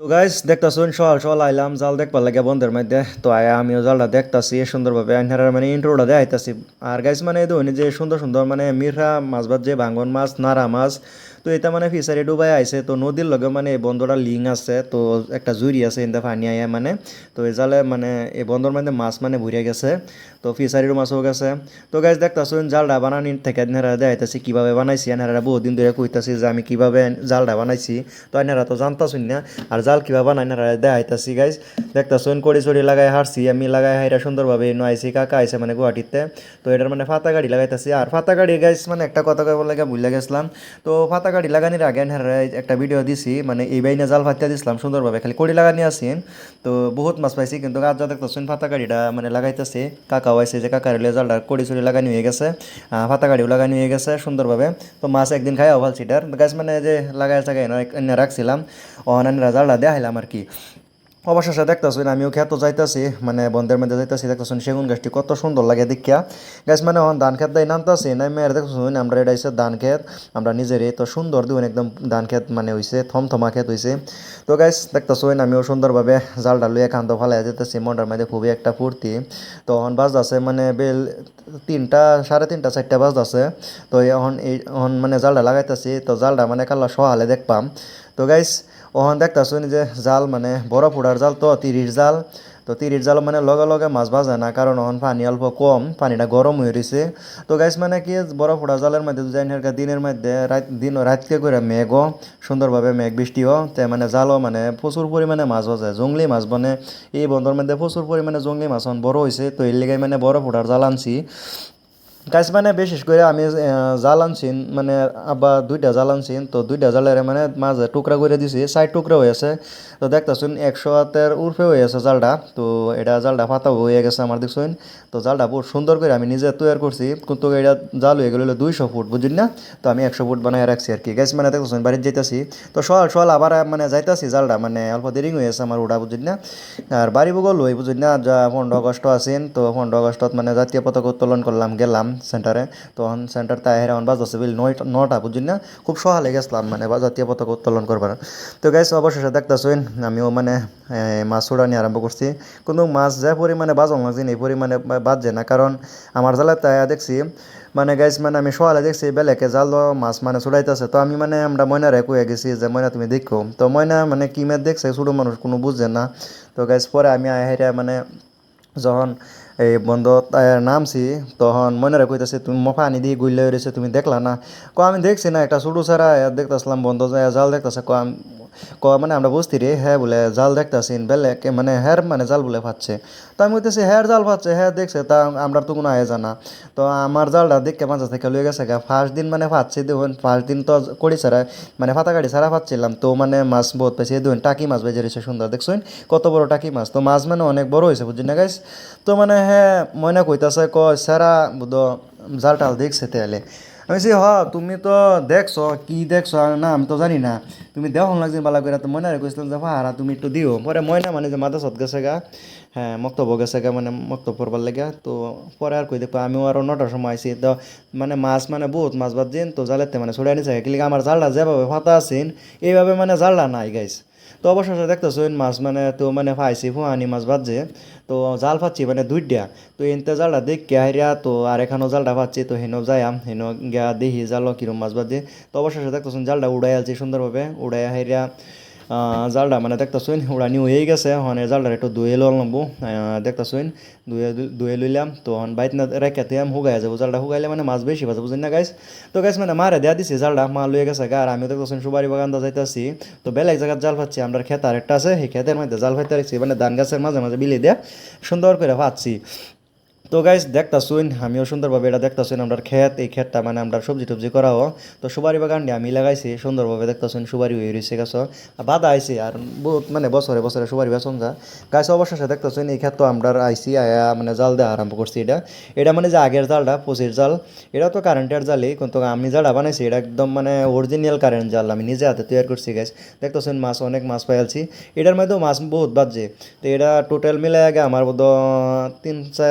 তো গাইস দেখতাছুন সকাল সকাল আইলাম, জাল দেখবার লাগে বন্ধের মধ্যে। তো আয়া আমিও জালটা দেখতাছি সুন্দরভাবে আইনার মানে ইন্ট্রোটা দেখাইতাছি আর গাইস মানে এই ধরনের যে সুন্দর সুন্দর মানে মিরহা মাছ ভাত যে ভাঙ্গন মাছ, নারা মাছ, তো এটা মানে ফিশারি ডুবাই আইছে। তো নদীর লগে মানে এই বন্দরটা লিঙ্ক আছে, তো একটা জুড়ি আছে ইন্দা পানি আয়া মানে। তো এই জালে মানে এই বন্দর মধ্যে মাছ মানে ভরিয়া গেছে, তো ফিশারির মাছও গেছে। তো গাইস দেখতাছুন জালটা বানানি থেকে এনারা দেখাইতাছি কীভাবে বানাইছি? এনারা বহুদিন ধরে কইতাছি যে আমি কীভাবে জালটা বানাইছি। তো এনারা তো জানতাছুন না। আর জাল কীভাবে বানাই এনারা দেখাইতাছি গাইস দেখতাছুন, কড়ি চড়ি লাগাই হারছি আমি লাগাই হাইরা সুন্দরভাবে এনো আইছি কাকা আইসে মানে গুয়াহাটিতে। তো এটার মানে ফাতা গাড়ি লাগাইতাছি আর ফাতা গাড়ি গাইস মানে একটা কথা কইবার লাগে ভুলে গেছিলাম। তো ফাতা গাড়ি লাগানির আগে একটা ভিডিও দিছি মানে এই বাইনে জাল ফাতিয়া দিছিলাম সুন্দরভাবে, খালি কড়ি লাগানি আছেন তো বহুত মাছ পাইছি, কিন্তু আজ যা দেখতেছেন, ফাতা গাড়িটা মানে লাগাইতেছে। কাকাও আইছে যে কাকার জালটা কড়ি চড়ি লাগানি হয়ে গেছে ফাতা গাড়িও লাগানি হয়ে গেছে সুন্দরভাবে। তো মাছ একদিন খাই ভালো সিটার গাছ মানে যে লাগাই এনে রাখছিলাম অনানরা জালটা দেখাইলাম আর কি। অবশেষে দেখতেছেন আমিও খেতে যাইতাছি মানে বন্ধের মধ্যে যাইতাছি, দেখতেছেন সেগুন গাছটি কত সুন্দর লাগে দেখিয়া। গাছ মানে এখন ধান খেত দেয় নামতাছি নাই মেয়ের দেখতেছেন আমরা এটা হচ্ছে ধান খেত আমরা নিজেরই তো সুন্দর দিবেন একদম ধান খেত মানে হইছে, থমথমা খেত হইছে। তো গাছ দেখতেছেন আমিও সুন্দরভাবে জালটা লইয়া কান্দ ফালাই যেতেছি মনটার মধ্যে খুবই একটা ফুর্তি। তো এখন বাজ আছে মানে বেল তিনটা, সাড়ে তিনটা, চারটা বাজ আছে তো এখন এই মানে জালটা লাগাইতেছি, তো জালটা মানে কাল্লা সহালে দেখপাম। তো গাইস ওখান দেখতাছুন যে জাল মানে বড় ফুটার জাল, তো তিরিশ জাল। তো তিরিশ জাল মানে লগে লগে মাছ বাজে না কারণ ওখান পানি অল্প কম, পানিটা গরম হয়ে রয়েছে তো গাইস মানে কি বড় ফুটা জালের মধ্যে যাই না দিনের মধ্যে রাত দিন রাতকে করে মেঘও সুন্দরভাবে মেঘ বৃষ্টিও তে মানে জালও মানে প্রচুর পরিমাণে মাছ বাজে জঙ্গলি মাছ বনে। এই বন্ধর মধ্যে প্রচুর পরিমাণে জঙ্গলি মাছ বড় হয়েছে তো এর লিগাই মানে বড় ফুটার জাল আনছি। গাছ মানে বিশেষ করে আমি জাল আনছিন মানে আবার দুইটা জাল আনছিন তো দুইটা জালের মানে মাঝে টুকরা করে দিছি সাইড টুকরা হয়ে আছে। তো দেখতেছুন, একশো হাতের উর্ফে হয়ে আছে জালটা, তো এটা জালটা ফাতা হয়ে গেছে আমার, দেখছুন। তো জালটা বহুত সুন্দর করে আমি নিজে তৈরি করছি, কিন্তু এটা জাল হয়ে গেল দুইশো ফুট বুঝলি না? তো আমি একশো ফুট বানাই রাখছি আর কি। গাছ মানে দেখতেছুন, বাড়িতে যাইতাছি। তো সকাল সকাল আবার মানে যাইতেছি জালটা মানে অল্প দেরি হয়ে আছে আমার ওটা বুঝলি না? আর বাড়ি বগল হই বুঝলি না? যা পনেরো আগস্ট আছেন তো পনেরো আগস্টত মানে জাতীয় পতাকা উত্তোলন করলাম, গেলাম। সেন্টারে তো অন সেন্টার তাই হেরা অন বাজাচ্ছে বিল নয়টা নটা বুঝলি না? খুব সহালে গেছিলাম মানে বা জাতীয় পতাকা উত্তোলন করবার। তো গাইস অবশেষে দেখতেছেন আমিও মানে মাছ উড়ানি আরম্ভ করছি। কিন্তু মাছ যে পরিমাণে বাজন লাগছে এই পরিমাণে বাজছে না। কারণ আমার জালে তাই দেখছি মানে গাইস মানে আমি সকালে দেখছি, বেলেকে জাল মাছ মানে ছুড়াইতেছে। তো আমি মানে আমরা ময়নারে কয়ে গেছি যে, ময়না, তুমি দেখো। তো ময়না মানে কি মেয়ে দেখছে ছোটো মানুষ কোনো বুঝছে না। তো গাইস পরে আমি আহেরা মানে যখন এই বন্ধ নামছি তখন মনে কইতেছে, তুমি মফা আনি দিয়ে গুইলে রয়েছে তুমি দেখলা না? ক আমি দেখছি না একটা ছোটো ছাড়া দেখতেছিলাম বন্ধ জাল দেখতেছে। ক আম- ক মানে আমরা বুঝতে রে হ্যাঁ বলে জাল দেখতেছি, বেলে মানে হ্যার মানে জাল বলে ফাচ্ছে তো আমি কইতেছি হ্যার জাল ফাচ্ছে হ্যাঁ দেখছে, তা আমরা তো কোনো আয়ে জানা। তো আমার জালটা দেখে মাঝে থেকে লয়ে গেছে গা, ফার্স্ট দিন মানে ফাচ্ছি দেখুন, ফার্স্ট দিন তো কড়ি ছাড়া মানে ফাতা গাড়ি ছাড়া ফাচ্ছিলাম তো মানে মাছ বহুত পাইছি, দেখুন, টাকি মাছ বেজে রয়েছে সুন্দর, দেখছেন? কত বড় টাকি মাছ, তো মাছ মানে অনেক বড় হয়েছে বুঝলি না গাইস তো মানে হ্যাঁ ময়না কইতাছে ক সারা বুধ জাল টাল দেখছে তেলে আমি বলছি হ, তুমি তো দেখছ, কি দেখছ না, আমি তো জানি না। তুমি দেওয়া লাগছে বালা করে তো ময়না কইছিলাম যে ভাড়া তুমি একটু দিও। পরে ময়না মানে যে মাথা সৎ গেছে গা হ্যাঁ মক্তব্য গেছে গা মানে মক্তব্য পড়বার লেগে, তো পরে আর কই দেখব আমিও আরও নটার সময় আইসি তো মানে মাছ মানে বহুত মাছ বাদ দিন, তো জালেতে মানে ছড়াই নিছে কি আমার জালটা যেভাবে ফাতা আছেন এইভাবে মানে জালটা নাই গাইস তো অবশেষে দেখতেছেন মাছ মানে তো মানে পাইছি ফুয়ানি মাছ বাজছে। তো জাল পাচ্ছি মানে দুইটা। তো এনতে জালটা দেখ কে হাইরা তো আর এখানেও জালটা পাচ্ছি তো হেনো যাইয়াম হেনো গিয়া দেহি জাল কিরম মাছ বাজছে। তো অবশেষে দেখতেছেন জালটা উড়াই আলছি সুন্দরভাবে উড়াই হাইরা আহ, জালটা মানে দেখতেছেন উড়ানি হয়ে গেছে হনে জালটা একটু ধুয়ে লওয়া লাগবো। দেখতেছেন ধুয়ে ধুয়ে লইলাম, তো হন বাইত না রেখে দিয়াম হুগাই যাব। জালটা হুগাইলে মানে মাছ বেশি বাজে বুঝেন না গাইস তো গাইস মানে মারে দেয়া দিছি জালটা মা লইয়ে গেছে গা, আর আমি দেখতেছেন সুবারি বাগান যাইতাছি। তো বেলেগ জায়গায় জাল পাচ্ছি আমরা খেত আরেকটা আছে, সেই খেতের মধ্যে জাল ফাইতে রাখছি মানে ধান গাছের মাঝে মাঝে বিলি দেয়া, সুন্দর করে পাচ্ছি তো গাইস দেখতাছুন, আমিও সুন্দরভাবে এটা দেখতাছুন আমরা ক্ষেত, এই ক্ষেতটা মানে আমরা সবজি টবজি করাও তো সুবারি বাগানটি আমি লাগাইছি, সুন্দরভাবে দেখতাছুন সুবারি হয়ে রয়েছে গাছ বাধা আইছে, আর বহুত মানে বছরে বছরে সুবারি বেচন যা গাছ অবশেষে দেখতাছুন, এই ক্ষেত তো আমরা আইসি আয়া মানে জাল দেওয়া আরম্ভ করছি এটা। এটা মানে যে আগের জালটা পঁচিশ জাল, এটা তো কারেন্টের জালই, কিন্তু আমি জালটা বানাইছি, এটা একদম মানে অরিজিনাল কারেন্ট জাল, আমি নিজে হাতে তৈরি করছি গাছ দেখতেছেন, মাছ, অনেক মাছ পাইলছি এটার মধ্যেও মাছ বহুত বাজছে তো এটা টোটাল মিলে আগে আমার বোধ তিন চার